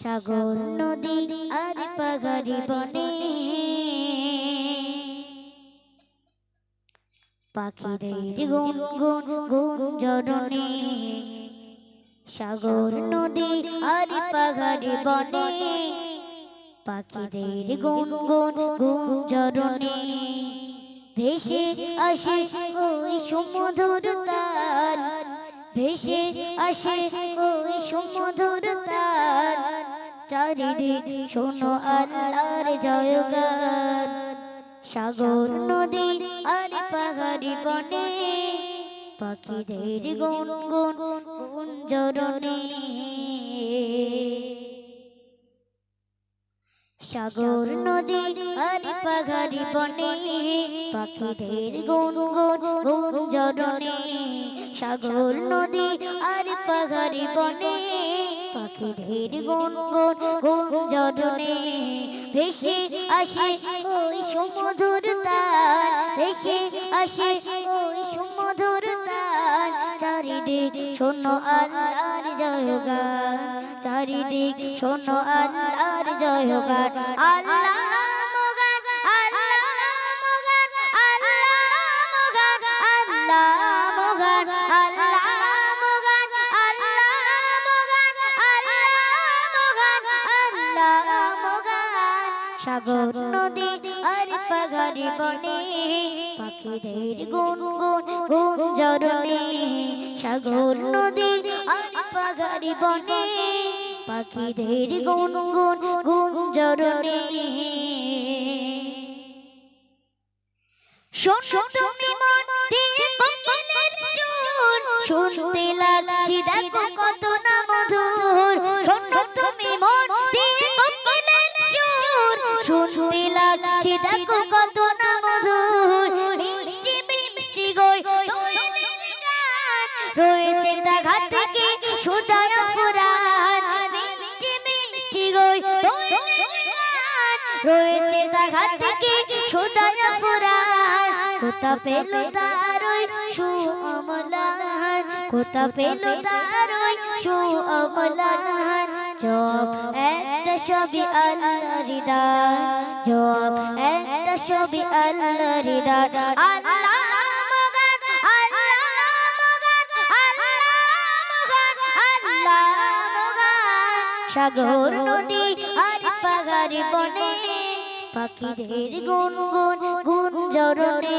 সাগর নদী আর পাহাড়ি বনে। পাখিদের গুন গুন গুন জরনে সাগর নদী আর পাহাড়ি বনে। পাখিদের গুন গুন গুন জরনে ভেসে আসে ওই সমুদ্র তার ভেসে আসে ওই সমুদ্র তার চারিদিক শোনো আল্লাহর জয়গান সাগর, নদী আর পাহাড়ি বনে পাখিদের গুন গুন জরনে সাগর, নদী আর পাহাড়ি বনে পাখিদের গুন গুন জরনে সাগর, নদী আর পাহাড়ি বনে পাখিদের গুন গুন জরনে ভেসে আসে ওই সমুদ্র তার ভেসে আসে ওই সমুদ্র তার চারিদিক শোনো আল্লাহর জয়গান, চারিদিক শোনো আল্লাহর জয়গান। আল্লাহ সাগর নদী আর পাহাড়ি বনে। গুন গুন জরনে সাগর নদী আর পাহাড়ি বনে। গুন গুন জরনে শোনো তুমি মন দিয়ে কোকিলের সুর। শুনতে লাগছি দেখো কত না শুনতে লাগছি, দেখো কত না মধুর মিষ্টি মিষ্টি গই রয়েছে দেখা থেকে সুদয় ফুরান মিষ্টি মিষ্টি গই রয়েছে দেখা থেকে সুদয় ফুরান কোথা পেল তার ওই সুঅমলান কোথা পেল জব একটা ছবি আল্লাহর দান জব একটা ছবি আল্লাহর দান আল্লাহ সাগর নদী আর পাহাড়ি বনে, পাখিদের গুনগুন গুঞ্জরণে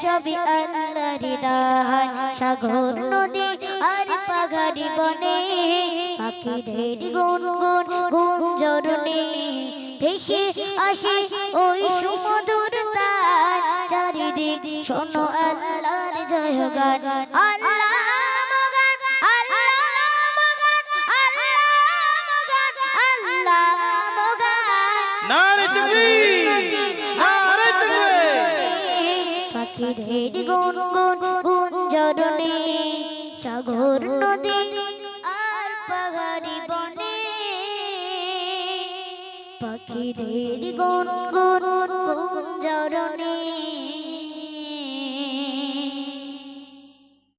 ছবি একটা সাগর, নদী আর বনে পাখিদের ভেসে আসে ওই সুমধুর চারিদিক শোনো আল্লাহর জয় গান আল্লাহ নারে তকবীর নারে তকবীর পাখিদের গুনগুন গুঞ্জরণে সাগর নদী আর পাহাড়ি বনে। পাখিদের গুনগুন গুঞ্জরণে